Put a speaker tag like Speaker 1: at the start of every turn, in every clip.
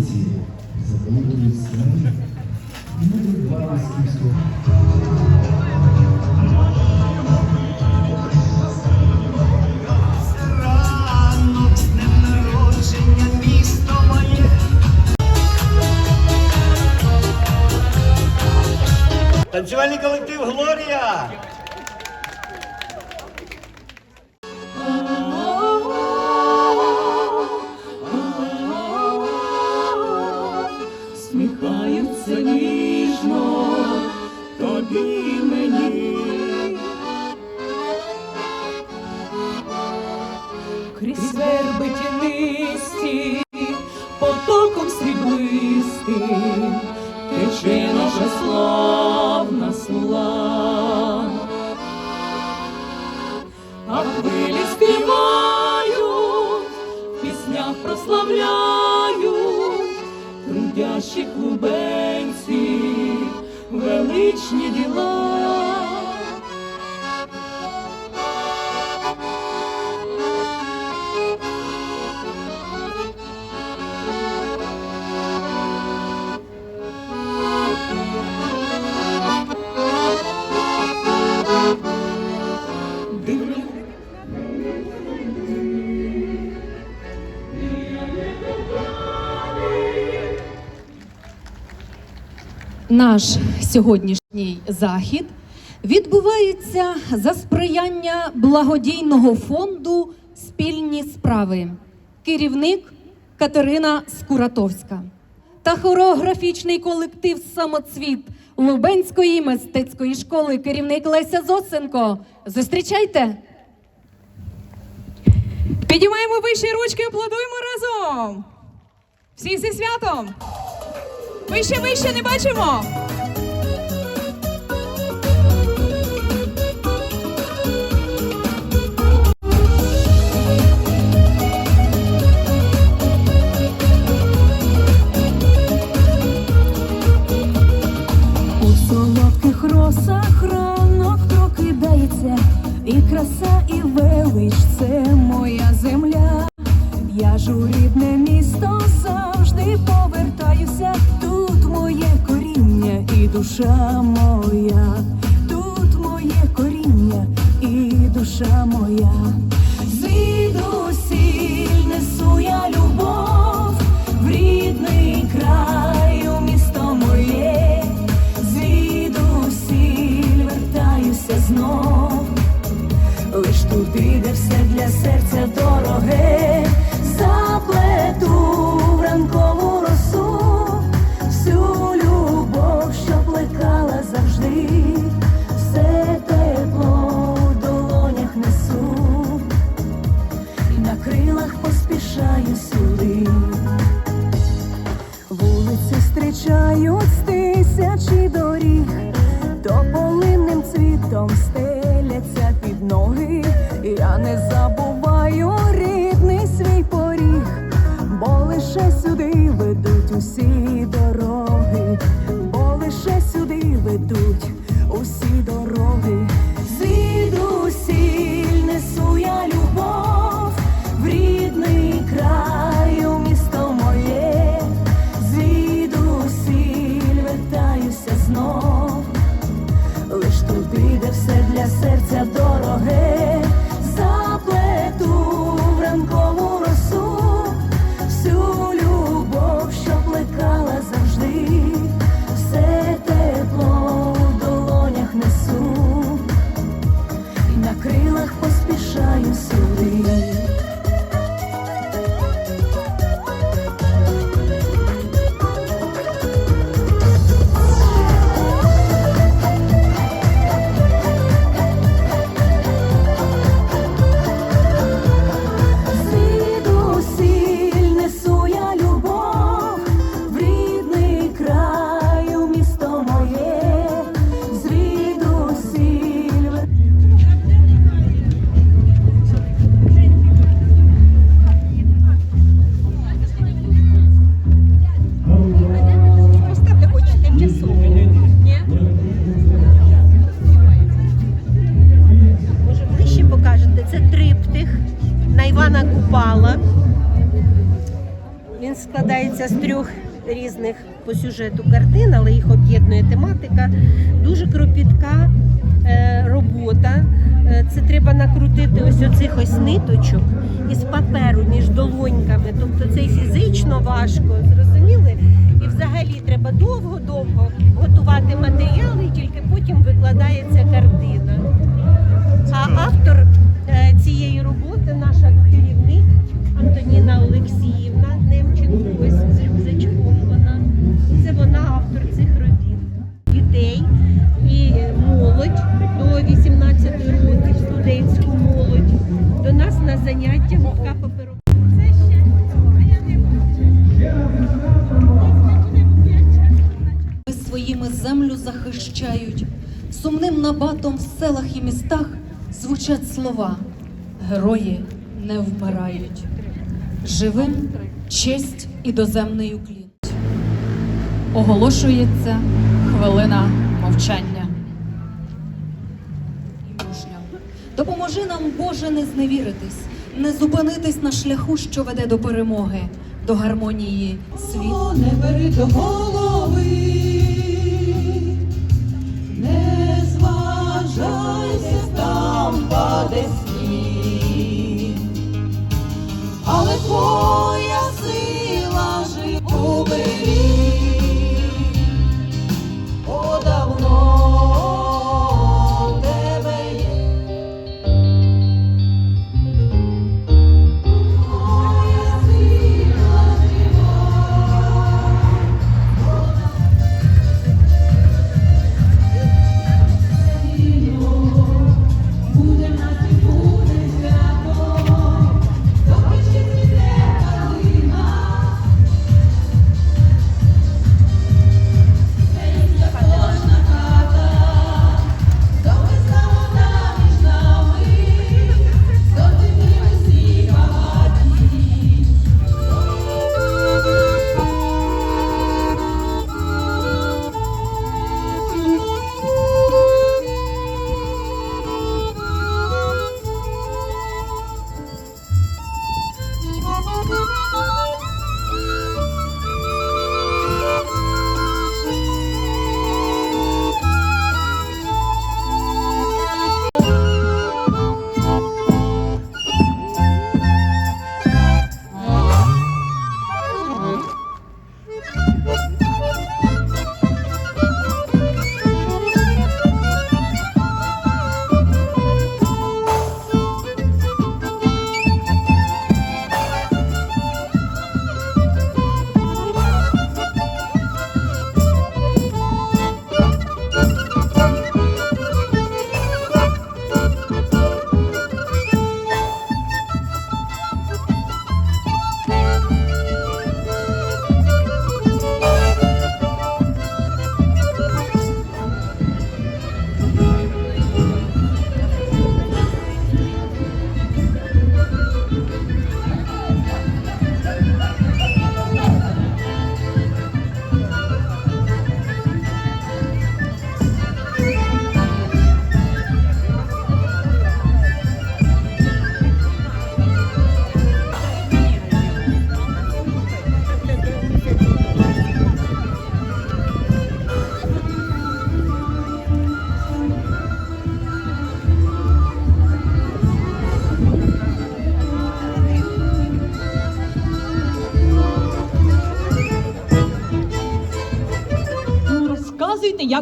Speaker 1: традиції заповідують сни, і ми відбуваємо з кимського. Славна. А хвилі співають, в піснях прославляють трудящих кубенці, величні діла.
Speaker 2: Наш сьогоднішній захід відбувається за сприяння благодійного фонду Спільні справи. Керівник Катерина Скуратовська та хореографічний колектив Самоцвіт Лубенської мистецької школи. Керівник Леся Зосенко. Зустрічайте!
Speaker 3: Піднімаємо вище ручки, аплодуємо разом. Всі зі святом. Вище, вище не бачимо.
Speaker 1: У солодких росах ранок прокидається, і краса, і велич це моя земля. Я ж у рідне місто завжди повертаюся. Тут моє коріння і душа моя, тут моє коріння і душа моя. Don't space. На крилах поспішаю сюди.
Speaker 4: Він складається з трьох різних по сюжету картин, але їх об'єднує тематика. Дуже кропітка е, робота. Е, Це треба накрутити ось оцих ось ниточок із паперу між долоньками. Тобто це фізично важко, зрозуміли? І взагалі треба довго-довго готувати матеріали, і тільки потім викладається картина. А автор е, цієї роботи, наша керівник Антоніна Олексіївна
Speaker 5: своїми землю захищають. Сумним набатом в селах і містах звучать слова Герої не вмирають. Живим честь і доземний уклін. Оголошується хвилина мовчання. Допоможи нам, Боже, не зневіритись, не зупинитись на шляху, що веде до перемоги, до гармонії світу.
Speaker 1: не бери до голови, паде але твоя сила живу беріг,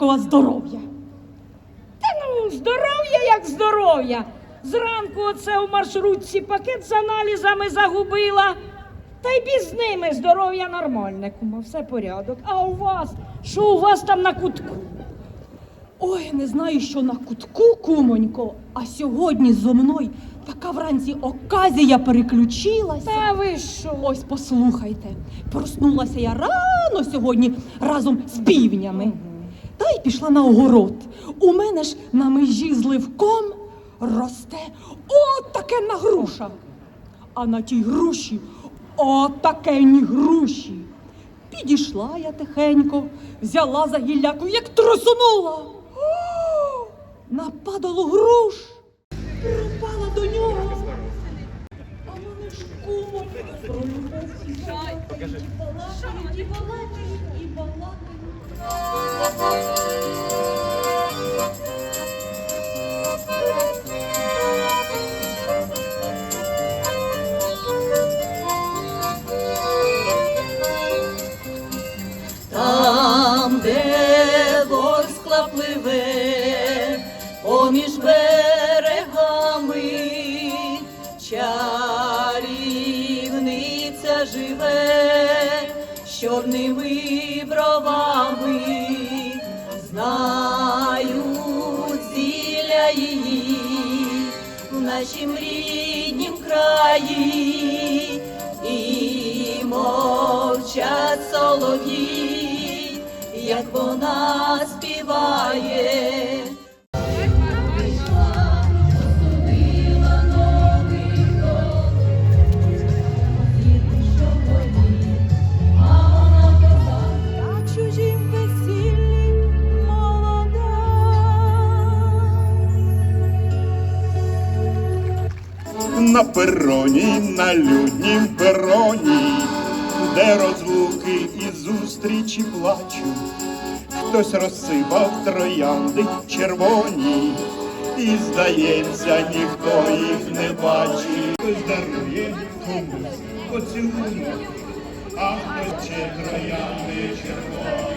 Speaker 6: вас здоров'я.
Speaker 7: Та ну, здоров'я як здоров'я. Зранку оце у маршрутці пакет з аналізами загубила. Та й без ними здоров'я нормальне, кума, все порядок. А у вас? Що у вас там на кутку?
Speaker 6: Ой, не знаю, що на кутку, кумонько, а сьогодні зо мною така вранці оказія переключилася.
Speaker 7: Та ви що?
Speaker 6: Ось послухайте, проснулася я рано сьогодні разом з півнями. Та й пішла на огород. У мене ж на межі з ливком росте от таке на груша. А на тій груші от такені груші. Підійшла я тихенько, взяла за гілляку, як трусунула. Нападало груш, припала до нього. А мене ж кумо про. І балакають, і балакають, і балакають.
Speaker 1: Música нашім ріднім краї, і мовчать солов'ї, як вона співає. на
Speaker 8: пероні, на люднім пероні, де розлуки і зустрічі плачу, хтось розсипав троянди червоні, і, здається, ніхто їх не бачить. Хтось дарує комусь поцілунок, а хтось ще троянди червоні.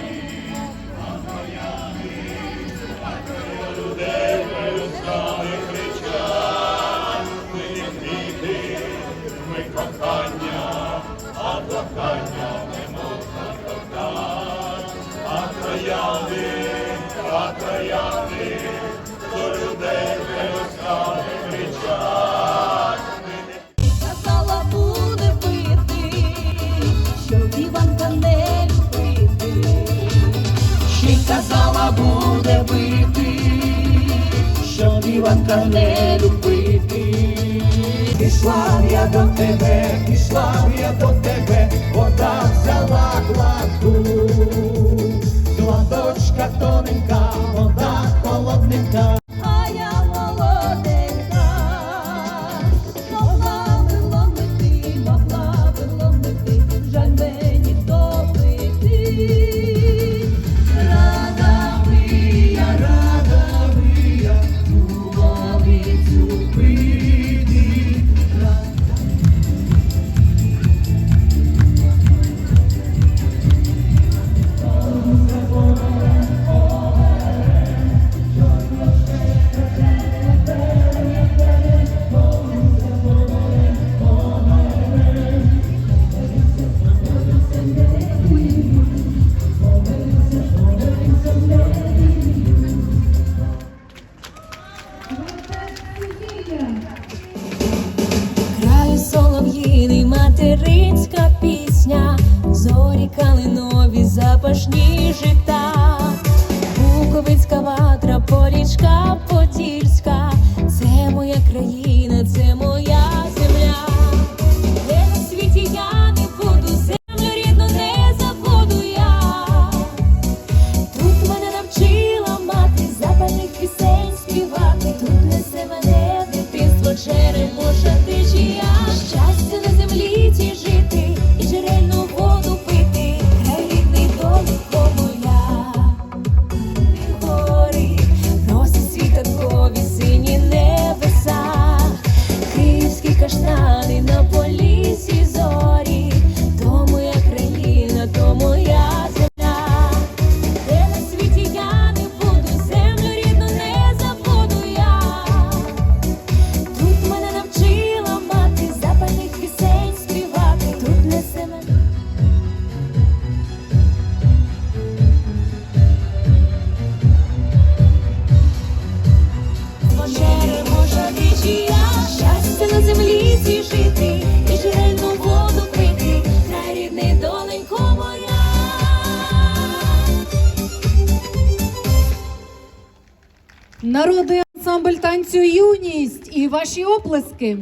Speaker 1: зорі калинові запашні жита, Буковицька ватра,
Speaker 2: полічка потіль. ваші оплески.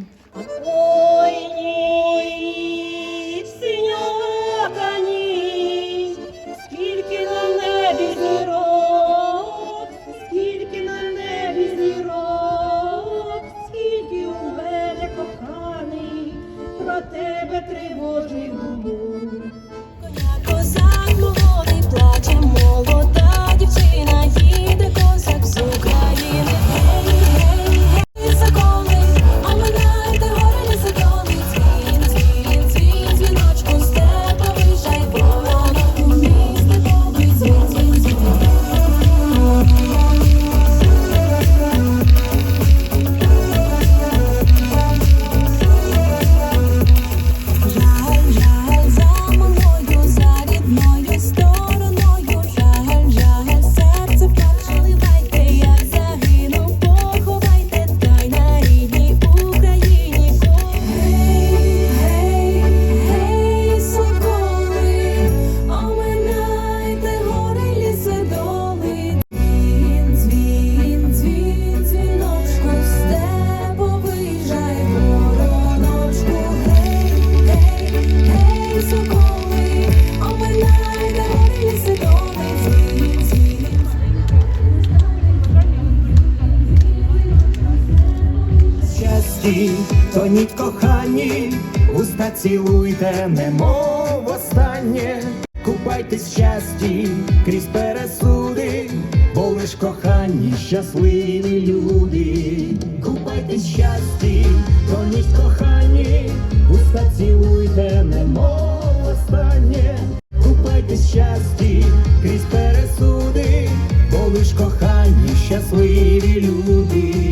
Speaker 9: Цілуйте, немов останнє. Купайтесь щасті крізь пересуди, бо лиш кохані щасливі люди. Купайтесь щасті, тоніть кохані, уста цілуйте, немов останнє. Купайтесь щасті крізь пересуди, бо лиш кохані щасливі люди.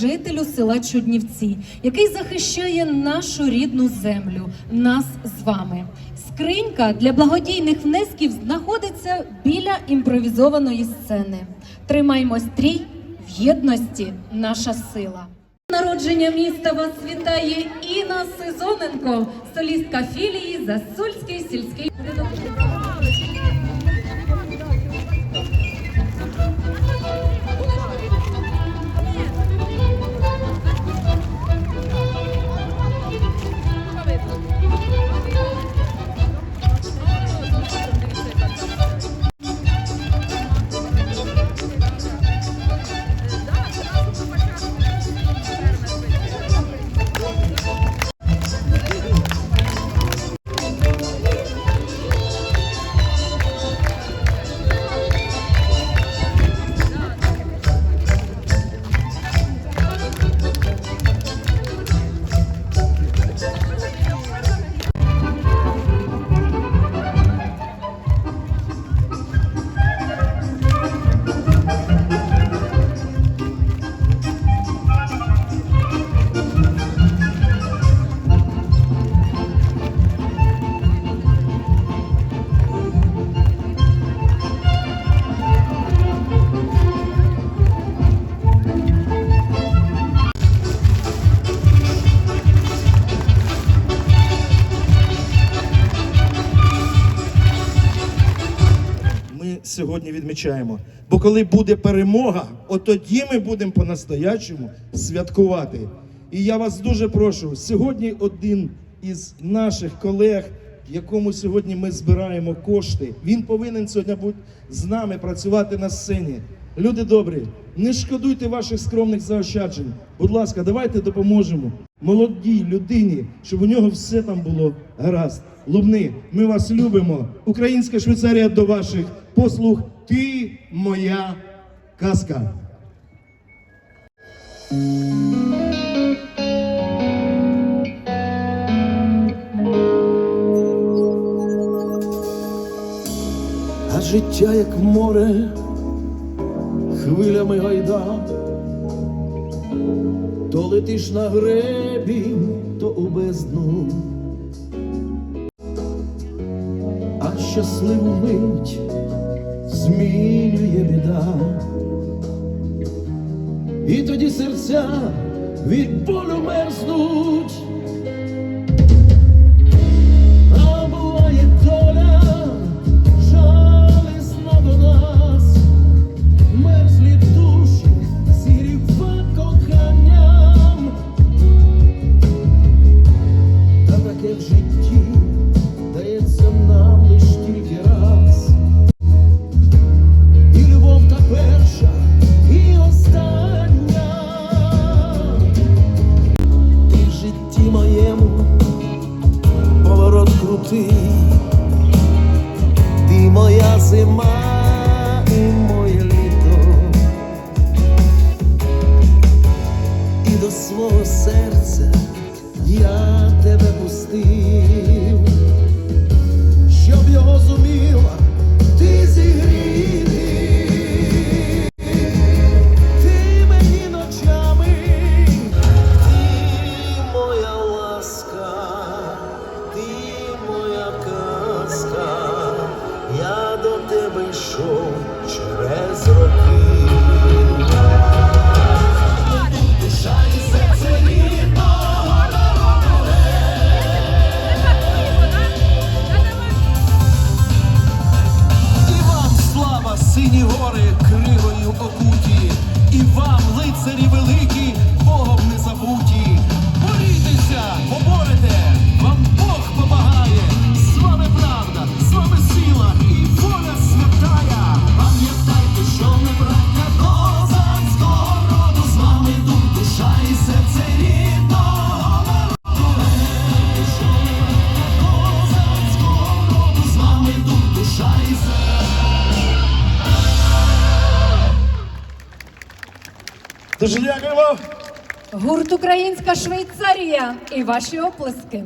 Speaker 5: Жителю села Чуднівці, який захищає нашу рідну землю, нас з вами. Скринька для благодійних внесків знаходиться біля імпровізованої сцени. Тримаймо стрій в єдності наша сила. Народження міста вас вітає Інна Сезоненко, солістка філії Засульський сільський.
Speaker 10: Сьогодні відмічаємо. Бо коли буде перемога, от тоді ми будемо по-настоячому святкувати. І я вас дуже прошу, сьогодні один із наших колег, якому сьогодні ми збираємо кошти, він повинен сьогодні бути з нами працювати на сцені. Люди добрі, не шкодуйте ваших скромних заощаджень. Будь ласка, давайте допоможемо молодій людині, щоб у нього все там було гаразд. Лубни, ми вас любимо. Українська Швейцарія до ваших послуг. Ти моя казка.
Speaker 9: А життя як море, хвилями гайда, то летиш на гребінь, то у бездну, а щасливу мить змінює біда. І тоді серця від болю мерзнуть. українська Швейцарія і ваші оплески.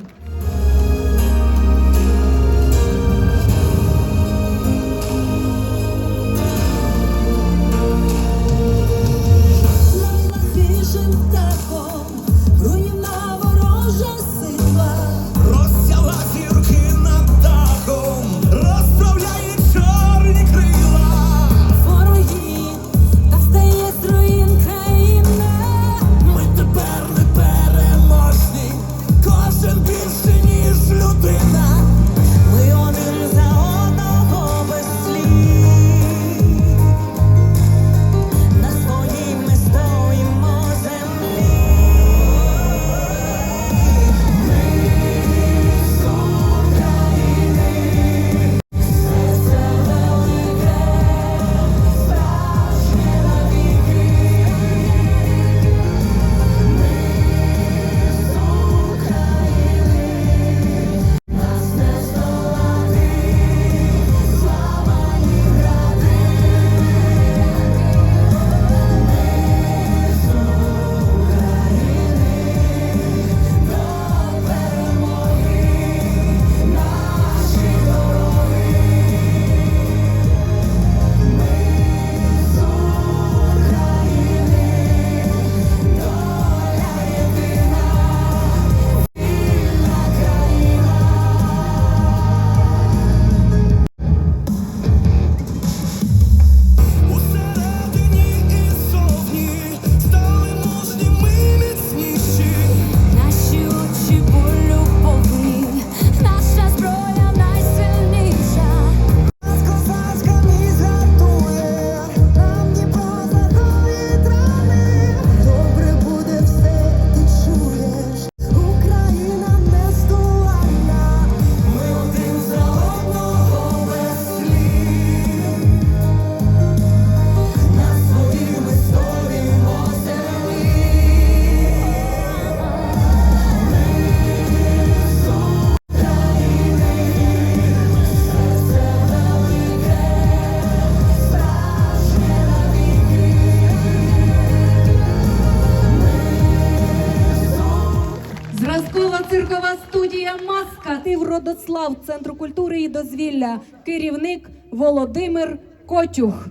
Speaker 9: Казкова циркова студія Маска Тив Родослав Центру культури і дозвілля. Керівник Володимир Котюх.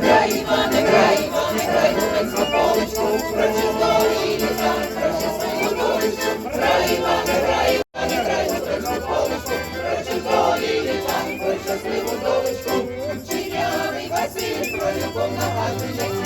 Speaker 10: Грай, Іване, грай, Іване, грай, Дубенську поличку, про чистої літа, про чистої дорожку, грай, Іване, грай. Hallelujah.